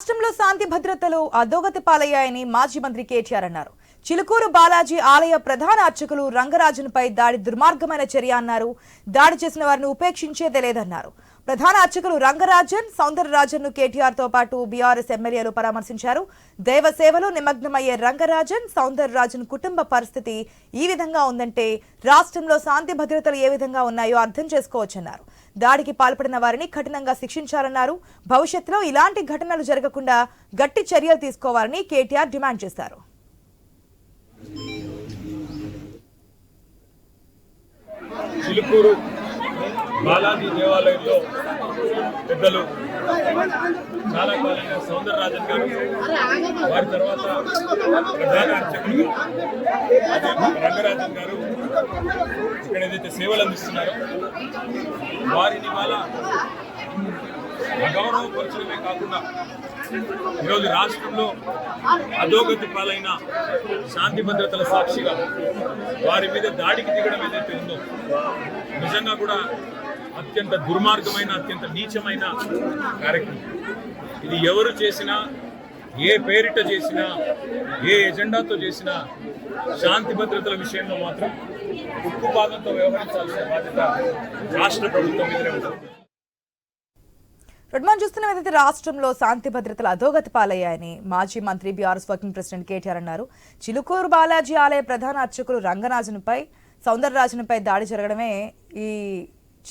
రాష్ట్రంలో శాంతి భద్రతలు అధోగతి పాలయ్యాయని మాజీ మంత్రి కేటీఆర్ అన్నారు. చిలుకూరు బాలాజీ ఆలయ ప్రధాన అర్చకులు రంగరాజునిపై దాడి దుర్మార్గమైన చర్య అన్నారు. దాడి చేసిన వారిని ఉపేక్షించేదే లేదన్నారు ప్రధాన అర్చకులు రంగరాజన్ సౌందరరాజన్ను కేటీఆర్తో పాటు బీఆర్ఎస్ ఎమ్మెల్యేలు పరామర్శించారు. దైవ సేవలో నిమగ్నమయ్యే రంగరాజన్ సౌందరరాజన్ కుటుంబ పరిస్థితి ఈ విధంగా ఉందంటే రాష్ట్రంలో శాంతి భద్రతలు ఏ విధంగా ఉన్నాయో అర్థం చేసుకోవచ్చన్నారు. దాడికి పాల్పడిన వారిని కఠినంగా శిక్షించాలన్నారు. భవిష్యత్తులో ఇలాంటి ఘటనలు జరగకుండా గట్టి చర్యలు తీసుకోవాలని కేటీఆర్ డిమాండ్ చేశారు. చిలుకూరు బాలాజీ దేవాలయంలో పెద్దలు చాలా కాలంగా సౌందరరాజన్ గారు వారి తర్వాత ప్రధాన అర్చకులు రంగరాజన్ గారు ఏదైతే సేవలు అందిస్తున్నారో వారిని వాళ్ళ అగౌరవపరచడమే కాకుండా ఈరోజు రాష్ట్రంలో అధోగతి పాలైన శాంతి భద్రతల సాక్షిగా వారి మీద దాడికి దిగడం ఏదైతే ఉందో నిజంగా కూడా అత్యంత దుర్మార్గమైన అత్యంత నీచమైన కార్యక్రమం. ఇది ఎవరు చేసినా ఏ పేరిట చేసినా ఏ ఎజెండాతో చేసినా శాంతి భద్రతల విషయంలో మాత్రం ఉక్కు పాదంతో వ్యవహరించాల్సిన బాధ్యత రాష్ట్ర ప్రభుత్వం మీదనే ఉంటుంది. రెడ్మాన్ మనం ఏదైతే రాష్ట్రంలో శాంతి భద్రతలు అధోగతి పాలయ్యాయని మాజీ మంత్రి బీఆర్ఎస్ వర్కింగ్ ప్రెసిడెంట్ కేటీఆర్ అన్నారు. చిలుకూరు బాలాజీ ఆలయ ప్రధాన అర్చకులు రంగరాజునిపై సౌందరరాజునిపై దాడి జరగడమే ఈ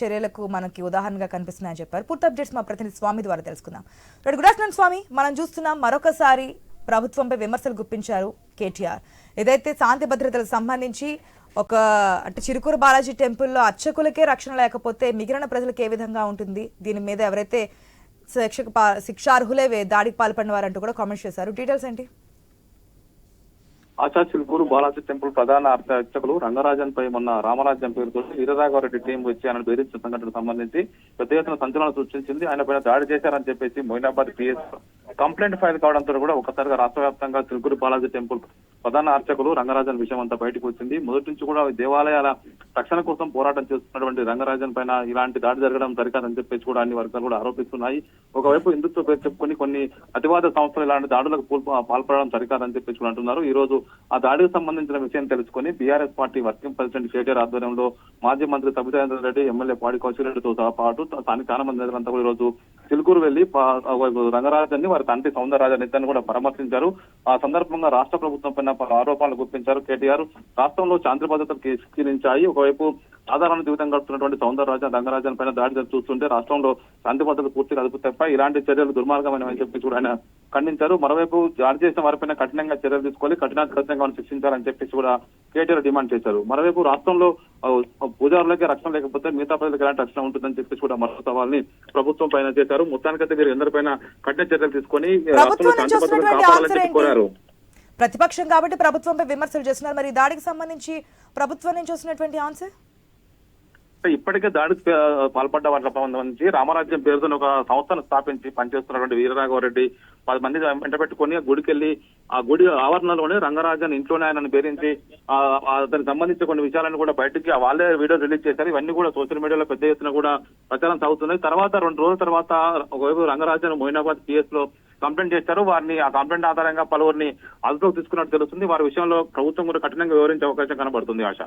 చర్యలకు మనకి ఉదాహరణగా కనిపిస్తున్నాయని చెప్పారు. పూర్తి అప్డేట్స్ మా ప్రతినిధి స్వామి ద్వారా తెలుసుకుందాం. Right good afternoon Swami. మనం చూస్తున్నాం మరొకసారి ప్రభుత్వంపై విమర్శలు గుప్పించారు కేటీఆర్. ఏదైతే శాంతి భద్రతలకు సంబంధించి ఒక అంటే చిరుకూరు బాలాజీ టెంపుల్లో అర్చకులకే రక్షణ లేకపోతే మిగిలిన ప్రజలకు ఏ విధంగా ఉంటుంది? దీని మీద ఎవరైతే శిక్షకు పా- శిక్షార్హులే దాడికి పాల్పడిన వారంటూ కూడా కామెంట్స్ చేశారు. డీటెయిల్స్ ఏంటి? ఆశా చిలుకూరు బాలాజీ టెంపుల్ ప్రధాన అర్చకులు రంగరాజన్ పై మొన్న రామరాజ్యం పేరుతో వీరరాఘవరెడ్డి టీం వచ్చి ఆయన బెదిరించిన సంఘటనకు సంబంధించి పెద్ద ఎత్తున సంచలనం సృష్టించింది. ఆయన పైన దాడి చేశారని చెప్పేసి మొయినాబాద్ పిఎస్ కంప్లైంట్ ఫైల్ కావడంతో కూడా ఒకసారిగా రాష్ట్ర వ్యాప్తంగా చిలుకూరు బాలాజీ టెంపుల్ ప్రధాన అర్చకులు రంగరాజన్ విషయం అంతా బయటకు వచ్చింది. మొదటి నుంచి కూడా దేవాలయాల రక్షణ కోసం పోరాటం చేస్తున్నటువంటి రంగరాజన్ పైన ఇలాంటి దాడి జరగడం సరికాదని చెప్పేసి కూడా అన్ని వర్గాలు కూడా ఆరోపిస్తున్నాయి. ఒకవైపు హిందుత్వ పేరు చెప్పుకొని కొన్ని అతివాద సంస్థలు ఇలాంటి దాడులకు పాల్పడడం సరికాదని చెప్పేసి కూడా అంటున్నారు. ఈ రోజు ఆ దాడికి సంబంధించిన విషయం తెలుసుకొని BRS party working president KTR ఆధ్వర్యంలో మాజీ మంత్రి సబితానంద రెడ్డి ఎమ్మెల్యే పాడి కౌశిరెడ్డితో సహా పాటు స్థానిక చాలా మంది నేతలంతా కూడా ఈ రోజు చిలుకూరు వెళ్ళి రంగరాజన్ని వారి తండ్రి సౌందరరాజన్ ఇద్దరిని కూడా పరామర్శించారు. ఆ సందర్భంగా రాష్ట్ర ప్రభుత్వం పైన పలు ఆరోపణలు గుర్తించారు కేటీఆర్ రాష్ట్రంలో శాంతి భద్రతలు క్షీణించాయి ఒకవైపు సాధారణ జీవితం గడుపుతున్నటువంటి సౌందరరాజన్ రంగరాజన్ పైన దాడి చూస్తుంటే రాష్ట్రంలో శాంతి భద్రతలు పూర్తిగా అదుపు తప్ప ఇలాంటి చర్యలు దుర్మార్గమైనవని చెప్పి కూడా ఆయన ఖండించారు. మరోవైపు దాడి చేసిన వారిపైన కఠినంగా చర్యలు తీసుకోవాలి. కఠినాతి కఠినంగా వారిని శిక్షించాలని చెప్పేసి కూడా కేటీఆర్ డిమాండ్ చేశారు. మరోవైపు రాష్ట్రంలో పూజారులకే రక్షణ లేకపోతే మిగతా ప్రజలకు ఎలాంటి రక్షణ ఉంటుందని చెప్పేసి కూడా మరో సవాల్ని ప్రభుత్వం పైన చేశారు. మొత్తానికైతే వీరు అందరిపైన కఠిన చర్యలు తీసుకొని రాష్ట్రంలో శాంతి భద్రతలు కాపాడాలని చెప్పి కోరారు. ప్రతిపక్షం కాబట్టి ప్రభుత్వంపై విమర్శలు చేస్తున్నారు. మరి దాడికి సంబంధించి ప్రభుత్వం నుంచి వస్తున్నటువంటి ఆన్సర్? ఇప్పటికే దాడికి పాల్పడ్డ వారికి సంబంధించి రామరాజ్యం పేరుతో ఒక సంస్థను స్థాపించి పనిచేస్తున్నటువంటి వీరరాఘవరెడ్డి పది మంది వెంట పెట్టుకొని ఆ గుడికి వెళ్ళి ఆ గుడి ఆవరణలోనే రంగరాజన్ ఇంట్లోనే ఆయనను బేరించి ఆ సంబంధించిన దానికి కొన్ని విషయాలను కూడా బయటకి వాళ్ళే వీడియో రిలీజ్ చేశారు. ఇవన్నీ కూడా సోషల్ మీడియాలో పెద్ద ఎత్తున కూడా ప్రచారం సాగుతున్నాయి. తర్వాత రెండు రోజుల తర్వాత ఒకవైపు రంగరాజన్ మోయినాబాద్ పిఎస్లో కంప్లైంట్ చేశారు. వారిని ఆ కంప్లైంట్ ఆధారంగా పలువురిని అదుపులోకి తీసుకున్నట్టు తెలుస్తుంది. వారి విషయంలో ప్రభుత్వం కూడా కఠినంగా వివరించే అవకాశం కనబడుతుంది ఆశ.